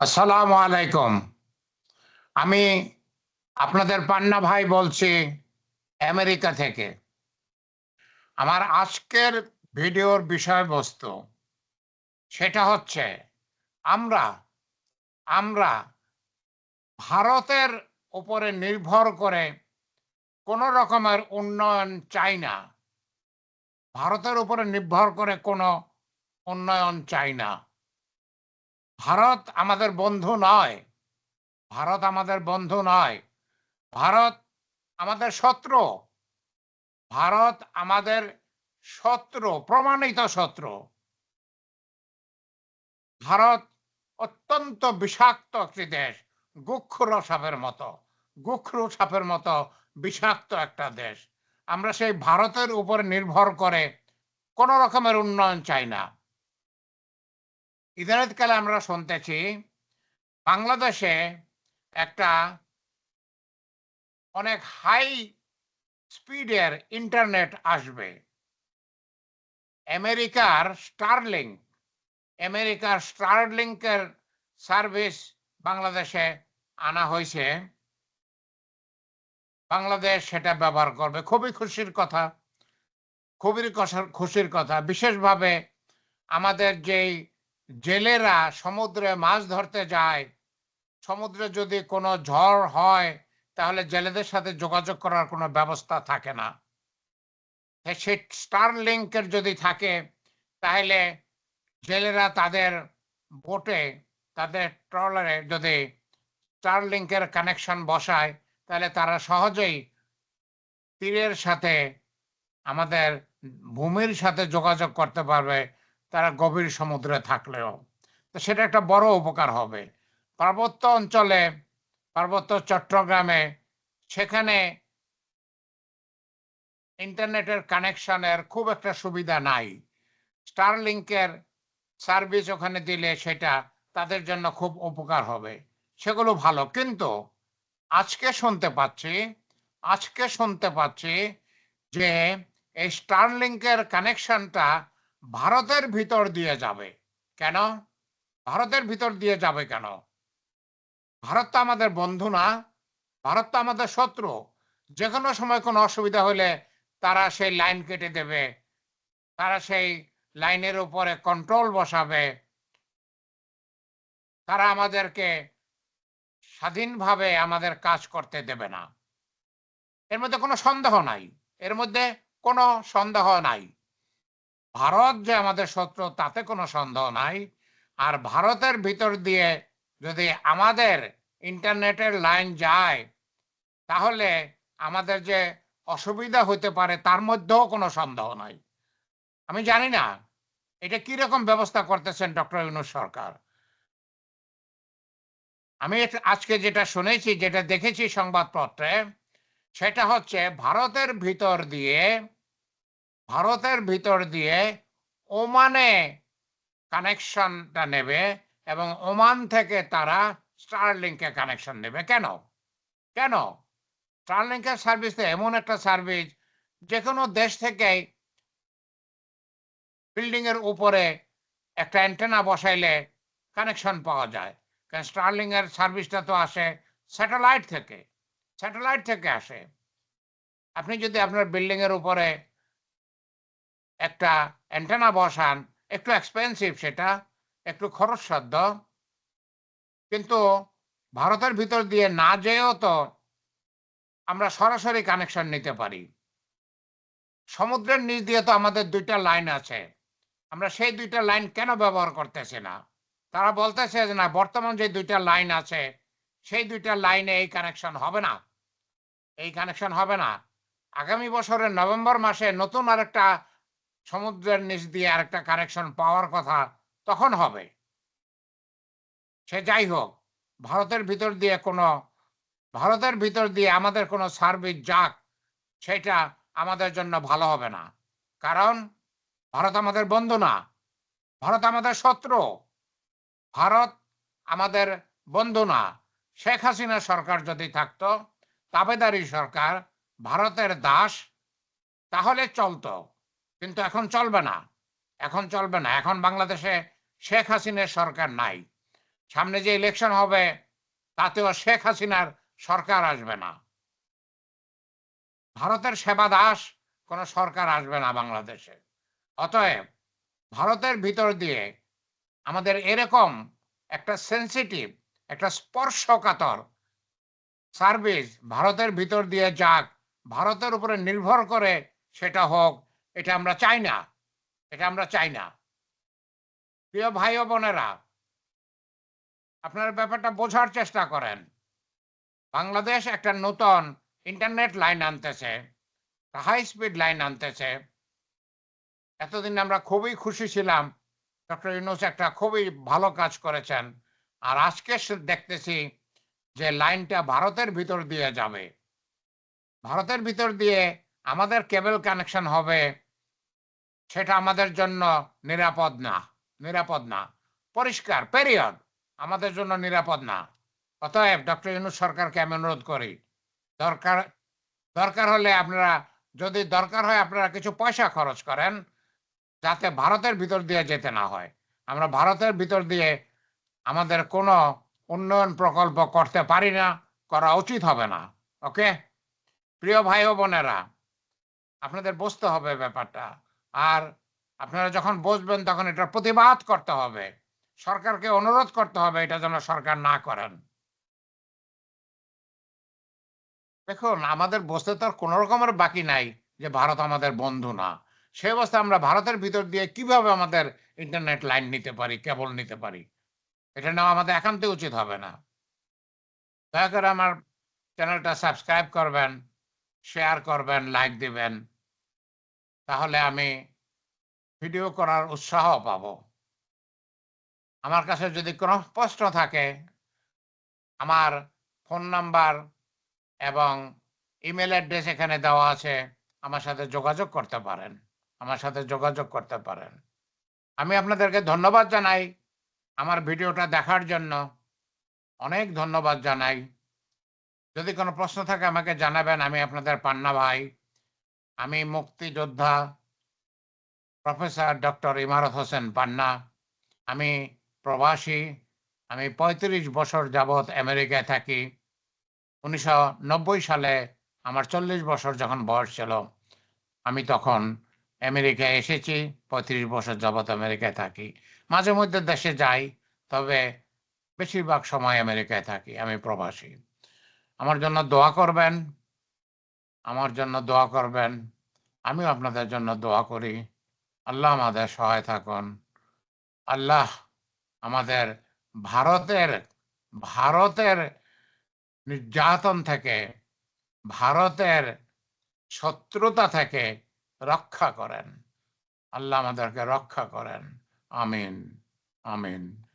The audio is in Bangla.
আসসালামু আলাইকুম। আমি আপনাদের পান্না ভাই বলছি আমেরিকা থেকে। আমার আজকের ভিডিওর বিষয়বস্তু সেটা হচ্ছে আমরা আমরা ভারতের উপরে নির্ভর করে কোনো রকমের উন্নয়ন চাই না। ভারতের উপরে নির্ভর করে কোনো উন্নয়ন চাই না। ভারত আমাদের বন্ধু নয়। ভারত আমাদের বন্ধু নয়। ভারত আমাদের শত্রু। ভারত আমাদের শত্রু, প্রমাণিত শত্রু। ভারত অত্যন্ত বিষাক্ত একটি দেশ, গুক্ষুর সাপের মতো। গুক্ষুর সাপের মতো বিষাক্ত একটা দেশ। আমরা সেই ভারতের উপর নির্ভর করে কোন রকমের উন্নয়ন চাই না। ইদানিতকালে আমরা শুনতেছি বাংলাদেশে একটা অনেক হাই স্পিডের ইন্টারনেট আসবে। আমেরিকার স্টারলিংক আমেরিকার স্টারলিংকের সার্ভিস বাংলাদেশে আনা হয়েছে। বাংলাদেশ সেটা ব্যবহার করবে। খুবই খুশির কথা, খুবই খুশির কথা। বিশেষভাবে আমাদের যেই জেলেরা সমুদ্রে মাছ ধরতে যায়। সমুদ্রে যদি কোনো ঝড় হয়, তাহলে জেলেদের সাথে যোগাযোগ করার কোনো ব্যবস্থা থাকে না। সে স্টার লিঙ্কের যদি থাকে, তাহলে জেলেরা তাদের বোটে, তাদের ট্রলারে যদি স্টার লিঙ্কের কানেকশন বসায়, তাহলে তারা সহজেই তীরের সাথে, আমাদের ভূমির সাথে যোগাযোগ করতে পারবে। তারা গভীর সমুদ্রে থাকলেও। তো সেটা একটা বড় উপকার হবে। পার্বত্য অঞ্চলে, পার্বত্য চট্টগ্রামে সেখানে ইন্টারনেটের কানেকশনের খুব একটা সুবিধা নাই। স্টারলিংকের সার্ভিস ওখানে দিলে সেটা তাদের জন্য খুব উপকার হবে। সেগুলো ভালো। কিন্তু আজকে শুনতে পাচ্ছি, আজকে শুনতে পাচ্ছি যে এই স্টারলিংকের কানেকশনটা ভারতের ভিতর দিয়ে যাবে। কেন? ভারতের ভিতর দিয়ে যাবে কেন? ভারত তো আমাদের বন্ধু না। ভারত তো আমাদের শত্রু। যে কোনো সময় কোনো অসুবিধা হলে তারা সেই লাইন কেটে দেবে। তারা সেই লাইনের উপরে কন্ট্রোল বসাবে। তারা আমাদেরকে স্বাধীনভাবে আমাদের কাজ করতে দেবে না। এর মধ্যে কোনো সন্দেহ নাই। এর মধ্যে কোনো সন্দেহ নাই। ভারত যে আমাদের শত্রু, তাতে কোনো সন্দেহ নাই। আর ভারতের ভিতর দিয়ে যদি আমাদের ইন্টারনেটের লাইন যায়, তাহলে আমাদের যে অসুবিধা হতে পারে, তার মধ্যেও কোনো সন্দেহ নাই। আমি জানি না, এটা কি রকম ব্যবস্থা করতেছেন ডক্টর ইউনুস সরকার? আমি আজকে যেটা শুনেছি, যেটা দেখেছি সংবাদপত্রে, সেটা হচ্ছে ভারতের ভিতর দিয়ে ভারতের ভিতর দিয়ে ওমানে কানেকশনটা নেবে এবং ওমান থেকে তারা স্টারলিংকে কানেকশন নেবে। কেন? কেন? স্টারলিংকের সার্ভিস তো এমন একটা সার্ভিস যে কোনো দেশ থেকেই বিল্ডিং এর উপরে একটা অ্যান্টেনা বসাইলে কানেকশন পাওয়া যায়। কারণ স্টারলিং এর সার্ভিসটা তো আসে স্যাটেলাইট থেকে স্যাটেলাইট থেকে আসে। আপনি যদি আপনার বিল্ডিং এর উপরে একটা অ্যান্টেনা বসান, একটু এক্সপেন্সিভ সেটা, একটু খরচসাধ্য। কিন্তু ভারতের ভিতর দিয়ে না যেয়েও তো আমরা সরাসরি কানেকশন নিতে পারি। সমুদ্রের নিচ দিয়ে তো আমাদের দুইটা লাইন আছে। আমরা সেই দুইটা লাইন কেন ব্যবহার করতেছি না? তারা বলতেছে যে না, বর্তমান যে দুইটা লাইন আছে, সেই দুইটা লাইনে এই কানেকশন হবে না। এই কানেকশন হবে না। আগামী বছরের নভেম্বর মাসে নতুন আরেকটা সমুদ্রের নিচ দিয়ে আরেকটা কানেকশন পাওয়ার কথা, তখন হবে। সে যাই হোক, ভারতের ভিতর দিয়ে কোনো, ভারতের ভিতর দিয়ে আমাদের কোনো সার্ভিস যাক, সেটা আমাদের জন্য ভালো হবে না। কারণ, ভারত আমাদের বন্ধু না। ভারত আমাদের শত্রু। ভারত আমাদের বন্ধু না। শেখ হাসিনা সরকার যদি থাকতো, তাবেদারি সরকার ভারতের দাস, তাহলে চলতো। কিন্তু এখন চলবে না। এখন চলবে না। এখন বাংলাদেশে শেখ হাসিনার সরকার নাই। সামনে যে ইলেকশন হবে, তাতেও শেখ হাসিনার সরকার আসবে না। ভারতের সেবা দাস কোনো সরকার আসবে না বাংলাদেশে। অতএব ভারতের ভিতর দিয়ে আমাদের এরকম একটা সেন্সিটিভ একটা স্পর্শকাতর সার্ভিস ভারতের ভিতর দিয়ে যাক, ভারতের উপরে নির্ভর করে সেটা হোক এটা আমরা চাই না, এটা আমরা চাই না। প্রিয় ভাই ও বোনেরা, আপনার ব্যাপারটা বোঝার চেষ্টা করেন। বাংলাদেশ একটা নতুন ইন্টারনেট লাইন আনতেছে হাই স্পিড লাইন আনতেছে। এতদিন আমরা খুবই খুশি ছিলাম, ডক্টর ইউনুস একটা খুবই ভালো কাজ করেছেন। আর আজকে দেখতেছি যে লাইনটা ভারতের ভিতর দিয়ে যাবে। ভারতের ভিতর দিয়ে আমাদের কেবল কানেকশন হবে সেটা আমাদের জন্য নিরাপদ না নিরাপদ না। পরিষ্কার পেরিয়ড আমাদের জন্য নিরাপদ না। অতএব ডক্টর ইউনুস সরকারকে আমি অনুরোধ করি, দরকার দরকার হলে আপনারা, যদি দরকার হয় আপনারা কিছু পয়সা খরচ করেন, যাতে ভারতের ভিতর দিয়ে যেতে না হয়। আমরা ভারতের ভিতর দিয়ে আমাদের কোনো উন্নয়ন প্রকল্প করতে পারি না, করা উচিত হবে না। ওকে প্রিয় ভাই ও বোনেরা, আপনাদের বুঝতে হবে ব্যাপারটা। আর আপনারা যখন বসবেন, তখন এটার প্রতিবাদ করতে হবে। সরকারকে অনুরোধ করতে হবে এটা যেন সরকার না করেন। দেখুন, আমাদের বসতে তো আর কোনো রকমের বাকি নাই যে ভারত আমাদের বন্ধু না। সে অবস্থায় আমরা ভারতের ভিতর দিয়ে কীভাবে আমাদের ইন্টারনেট লাইন নিতে পারি, কেবল নিতে পারি, এটা নেওয়া আমাদের একান্তই উচিত হবে না। দয়া করে আমার চ্যানেলটা সাবস্ক্রাইব করবেন, শেয়ার করবেন, লাইক দিবেন। তাহলে আমি ভিডিও করার উৎসাহ পাব। আমার কাছে যদি কোনো প্রশ্ন থাকে, আমার ফোন নাম্বার এবং ইমেল অ্যাড্রেস এখানে দেওয়া আছে, আমার সাথে যোগাযোগ করতে পারেন। আমার সাথে যোগাযোগ করতে পারেন। আমি আপনাদেরকে ধন্যবাদ জানাই আমার ভিডিওটা দেখার জন্য। অনেক ধন্যবাদ জানাই। যদি কোনো প্রশ্ন থাকে, আমাকে জানাবেন। আমি আপনাদের পান্না ভাই। আমি মুক্তিযোদ্ধা প্রফেসর ডক্টর ইমারত হোসেন পান্না। আমি প্রবাসী, আমি পঁয়ত্রিশ বছর যাবৎ আমেরিকায় থাকি। উনিশশো নব্বই সালে আমার চল্লিশ বছর যখন বয়স ছিল, আমি তখন আমেরিকায় এসেছি, পঁয়ত্রিশ বছর যাবৎ আমেরিকায় থাকি। মাঝে মধ্যে দেশে যাই, তবে বেশিরভাগ সময় আমেরিকায় থাকি, আমি প্রবাসী। আমার জন্য দোয়া করবেন আমার জন্য দোয়া করবেন। আমিও আপনাদের জন্য দোয়া করি। আল্লাহ আমাদের সহায় থাকুন। আল্লাহ আমাদের ভারতের ভারতের নির্যাতন থেকে, ভারতের শত্রুতা থেকে রক্ষা করেন। আল্লাহ আমাদেরকে রক্ষা করেন। আমিন। আমিন।